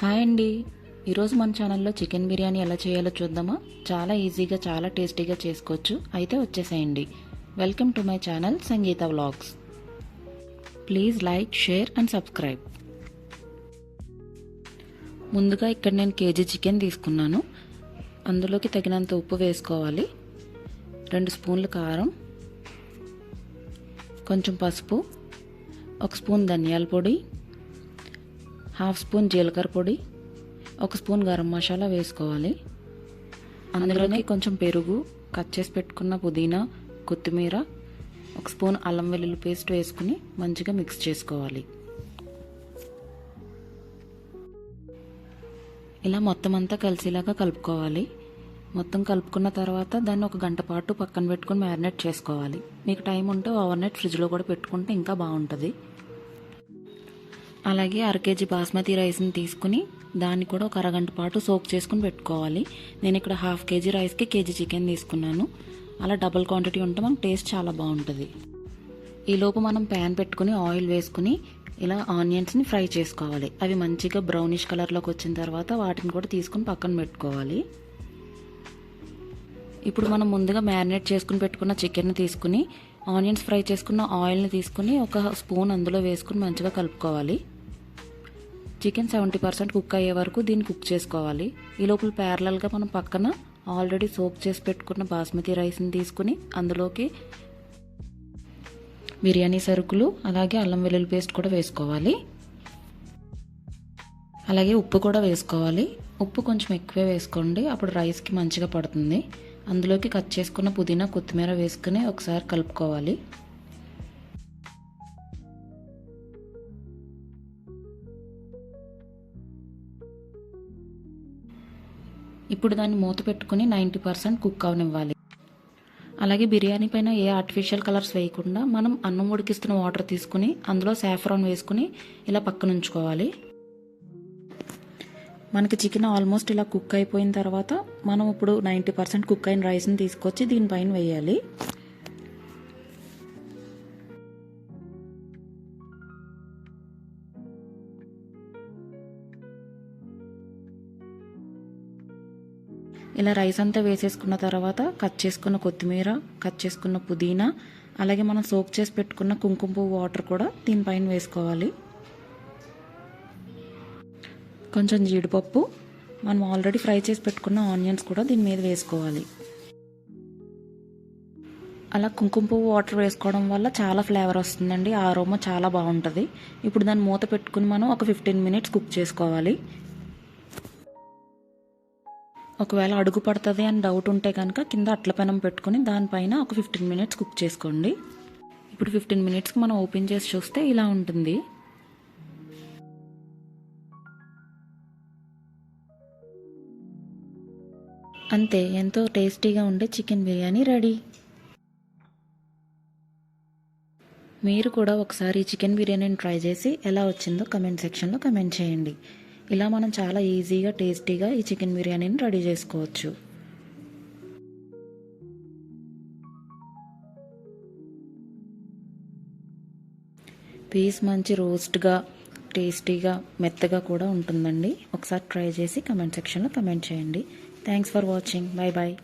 Hi అండి. ఈరోజు మన ఛానల్లో చికెన్ బిర్యానీ ఎలా చేయాలో చూద్దామా? చాలా ఈజీగా చాలా టేస్టీగా చేసుకోవచ్చు. అయితే వచ్చేసేయండి. Welcome to my channel Sangeetha vlogs. Please like share and subscribe. ముందుగా ఇక్కడ నేను కేజీ చికెన్ తీసుకున్నాను. అందులోకి తగినంత ఉప్పు వేసుకోవాలి. రెండు స్పూన్లు కారం. కొంచెం పసుపు. ఒక స్పూన్ ధనియాల పొడి. హాఫ్ స్పూన్ జీలకర్ర పొడి ఒక స్పూన్ గరం మసాలా వేసుకోవాలి. అందులోనే కొంచెం పెరుగు కట్ చేసి పెట్టుకున్న పుదీనా కొత్తిమీర ఒక స్పూన్ అల్లం వెల్లుల్లి పేస్ట్ వేసుకుని మంచిగా మిక్స్ చేసుకోవాలి. ఇలా మొత్తం అంతా కలిసేలాగా కలుపుకోవాలి. మొత్తం కలుపుకున్న తర్వాత దాన్ని ఒక గంట పాటు పక్కన పెట్టుకుని మ్యారినేట్ చేసుకోవాలి. మీకు టైం ఉంటే ఓవర్ నైట్ ఫ్రిడ్జ్లో కూడా పెట్టుకుంటే ఇంకా బాగుంటుంది. అలాగే అర కేజీ బాస్మతి రైస్ని తీసుకుని దాన్ని కూడా ఒక అరగంట పాటు సోక్ చేసుకుని పెట్టుకోవాలి. నేను ఇక్కడ హాఫ్ కేజీ రైస్కి కేజీ చికెన్ తీసుకున్నాను. అలా డబుల్ క్వాంటిటీ ఉంటే మనకు టేస్ట్ చాలా బాగుంటుంది. ఈలోపు మనం ప్యాన్ పెట్టుకుని ఆయిల్ వేసుకుని ఇలా ఆనియన్స్ని ఫ్రై చేసుకోవాలి. అవి మంచిగా బ్రౌనిష్ కలర్లోకి వచ్చిన తర్వాత వాటిని కూడా తీసుకుని పక్కన పెట్టుకోవాలి. ఇప్పుడు మనం ముందుగా మ్యారినేట్ చేసుకుని పెట్టుకున్న చికెన్ తీసుకుని ఆనియన్స్ ఫ్రై చేసుకున్న ఆయిల్ని తీసుకుని ఒక స్పూన్ అందులో వేసుకుని మంచిగా కలుపుకోవాలి. చికెన్ సెవెంటీ పర్సెంట్ కుక్ అయ్యే వరకు దీన్ని కుక్ చేసుకోవాలి. ఈ లోపల ప్యారలల్గా మనం పక్కన ఆల్రెడీ సోప్ చేసి పెట్టుకున్న బాస్మతి రైస్ని తీసుకుని అందులోకి బిర్యానీ సరుకులు అలాగే అల్లం వెల్లుల్లి పేస్ట్ కూడా వేసుకోవాలి. అలాగే ఉప్పు కూడా వేసుకోవాలి. ఉప్పు కొంచెం ఎక్కువే వేసుకోండి. అప్పుడు రైస్కి మంచిగా పడుతుంది. అందులోకి కట్ చేసుకున్న పుదీనా కొత్తిమీర వేసుకుని ఒకసారి కలుపుకోవాలి. ఇప్పుడు దాన్ని మూత పెట్టుకుని నైంటీ పర్సెంట్ కుక్ అవనివ్వాలి. అలాగే బిర్యానీ పైన ఏ ఆర్టిఫిషియల్ కలర్స్ వేయకుండా మనం అన్నం ఉడికిస్తున్న వాటర్ తీసుకుని అందులో సాఫ్రాన్ వేసుకుని ఇలా పక్కన ఉంచుకోవాలి. మనకి చికెన్ ఆల్మోస్ట్ ఇలా కుక్ అయిపోయిన తర్వాత మనం ఇప్పుడు నైంటీ పర్సెంట్ కుక్ అయిన రైస్ని తీసుకొచ్చి దీనిపైన వేయాలి. ఇలా రైస్ అంతా వేసేసుకున్న తర్వాత కట్ చేసుకున్న కొత్తిమీర కట్ చేసుకున్న పుదీనా అలాగే మనం సోక్ చేసి పెట్టుకున్న కుంకుమ పువ్వు వాటర్ కూడా దీనిపైన వేసుకోవాలి. కొంచెం జీడిపప్పు మనం ఆల్రెడీ ఫ్రై చేసి పెట్టుకున్న ఆనియన్స్ కూడా దీని మీద వేసుకోవాలి. అలా కుంకుమ పువ్వు వాటర్ వేసుకోవడం వల్ల చాలా ఫ్లేవర్ వస్తుందండి ఆ చాలా బాగుంటుంది. ఇప్పుడు దాన్ని మూత పెట్టుకుని మనం ఒక ఫిఫ్టీన్ మినిట్స్ కుక్ చేసుకోవాలి. ఒకవేళ అడుగు పడుతుంది అని డౌట్ ఉంటే కనుక కింద అట్ల పెనం పెట్టుకుని దానిపైన ఒక ఫిఫ్టీన్ మినిట్స్ కుక్ చేసుకోండి. ఇప్పుడు ఫిఫ్టీన్ మినిట్స్కి మనం ఓపెన్ చేసి చూస్తే ఇలా ఉంటుంది. అంతే ఎంతో టేస్టీగా ఉండే చికెన్ బిర్యానీ రెడీ. మీరు కూడా ఒకసారి చికెన్ బిర్యానీని ట్రై చేసి ఎలా వచ్చిందో కమెంట్ సెక్షన్లో కమెంట్ చేయండి. ఇలా మనం చాలా ఈజీగా టేస్టీగా ఈ చికెన్ బిర్యానీని రెడీ చేసుకోవచ్చు. పీస్ మంచి రోస్ట్గా టేస్టీగా మెత్తగా కూడా ఉంటుందండి. ఒకసారి ట్రై చేసి కమెంట్ సెక్షన్లో కమెంట్ చేయండి. Thanks for watching. Bye bye